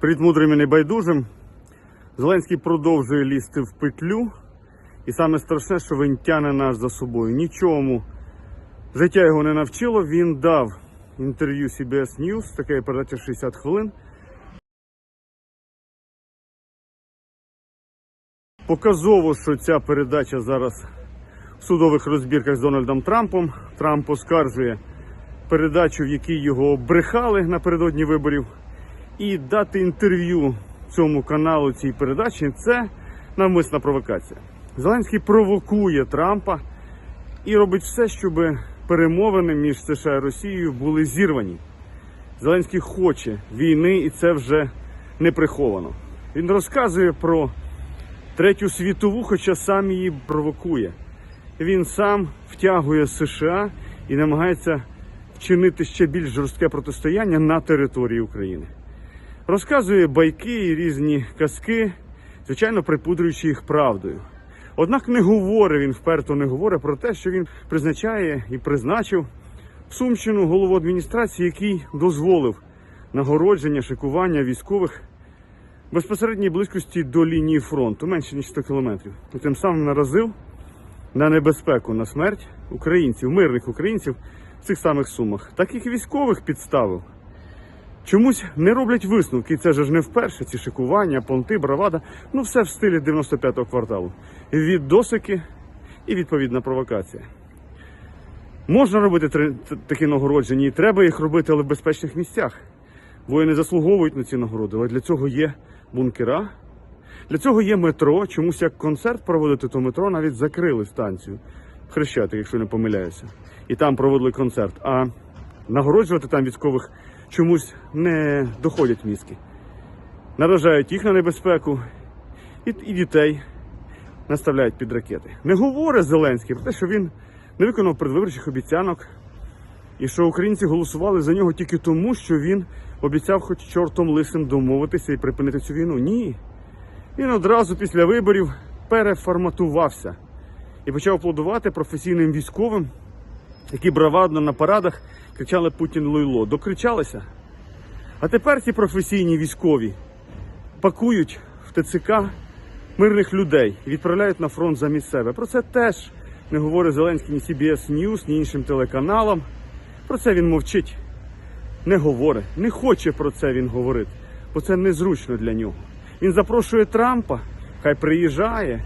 Привіт мудрим і небайдужим. Зеленський продовжує лізти в петлю. І саме страшне, що він тяне нас за собою. Нічому життя його не навчило. Він дав інтерв'ю CBS News, таке передача 60 хвилин. Показово, що ця передача зараз в судових розбірках з Дональдом Трампом. Трамп оскаржує передачу, в якій його брехали напередодні виборів. І дати інтерв'ю цьому каналу цій передачі це навмисна провокація. Зеленський провокує Трампа і робить все, щоб перемовини між США і Росією були зірвані. Зеленський хоче війни, і це вже не приховано. Він розказує про третю світову, хоча сам її провокує. Він сам втягує США і намагається вчинити ще більш жорстке протистояння на території України. Розказує байки і різні казки, звичайно, припудрюючи їх правдою. Однак не говорить, він вперто не говорить про те, що він призначає і призначив Сумщину голову адміністрації, який дозволив нагородження, шикування військових безпосередній близькості до лінії фронту, менше ніж 100 кілометрів. І тим самим наразив на небезпеку, на смерть українців, мирних українців в цих самих сумах. Таких військових підставив. Чомусь не роблять висновки, і це ж не вперше. Ці шикування, понти, бравада, ну все в стилі 95-го кварталу. Від досики і відповідна провокація. Можна робити такі нагородження, і треба їх робити, але в безпечних місцях. Воїни заслуговують на ці нагороди, але для цього є бункера, для цього є метро. Чомусь як концерт проводити, то метро навіть закрили станцію. Хрещати, якщо не помиляюся. І там проводили концерт. А нагороджувати там військових чомусь не доходять мізки. Наражають їх на небезпеку і, і дітей наставляють під ракети. Не говорить Зеленський про те, що він не виконав предвиборчих обіцянок, і що українці голосували за нього тільки тому, що він обіцяв хоч чортом лисим домовитися і припинити цю війну. Ні. Він одразу після виборів переформатувався і почав плодувати професійним військовим, які бравадно на парадах кричали Путін луйло. Докричалися. А тепер ці професійні військові пакують в ТЦК мирних людей і відправляють на фронт замість себе. Про це теж не говорить Зеленський ні CBS News, ні іншим телеканалам. Про це він мовчить, не говорить, не хоче про це він говорити, бо це незручно для нього. Він запрошує Трампа, хай приїжджає.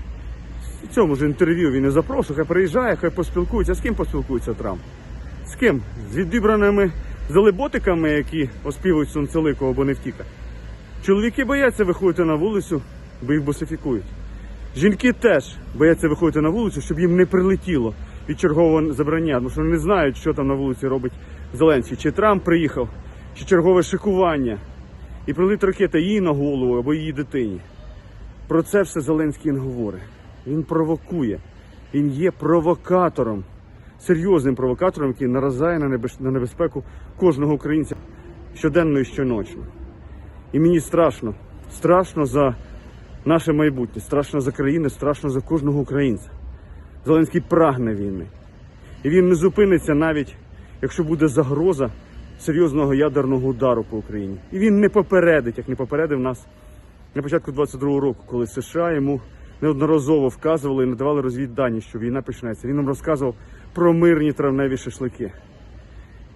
В цьому ж інтерв'ю він не запрошує, хай приїжджає, хай поспілкується. З ким поспілкується Трамп? З ким? З відібраними залеботиками, які оспівують сонцеликого або не втіка. Чоловіки бояться виходити на вулицю, бо їх босифікують. Жінки теж бояться виходити на вулицю, щоб їм не прилетіло від чергового забрання, тому що вони не знають, що там на вулиці робить Зеленський. Чи Трамп приїхав, чи чергове шикування, і прилить ракета їй на голову або її дитині. Про це все Зеленський не говорить. Він провокує. Він є провокатором, серйозним провокатором, який наразає на небез- на небезпеку кожного українця щоденно і щоночно. І мені страшно, страшно за наше майбутнє, страшно за країни, страшно за кожного українця. Зеленський прагне війни. І він не зупиниться навіть, якщо буде загроза серйозного ядерного удару по Україні. І він не попередить, як не попередив нас на початку 22-го року, коли США йому неодноразово вказували і надавали розвіддані, що війна почнеться. Він нам розказував про мирні травневі шашлики.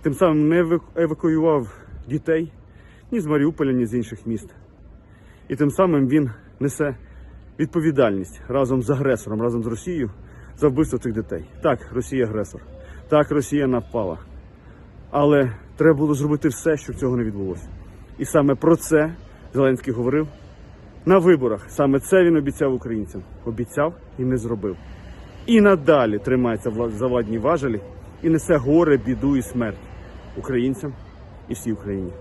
Тим самим не еваку- евакуював дітей ні з Маріуполя, ні з інших міст. І тим самим він несе відповідальність разом з агресором, разом з Росією за вбивство цих дітей. Так, Росія агресор. Так, Росія напала. Але треба було зробити все, щоб цього не відбулося. І саме про це Зеленський говорив на виборах. Саме це він обіцяв українцям. Обіцяв і не зробив. І надалі тримається за владні важелі і несе горе, біду і смерть українцям і всій Україні.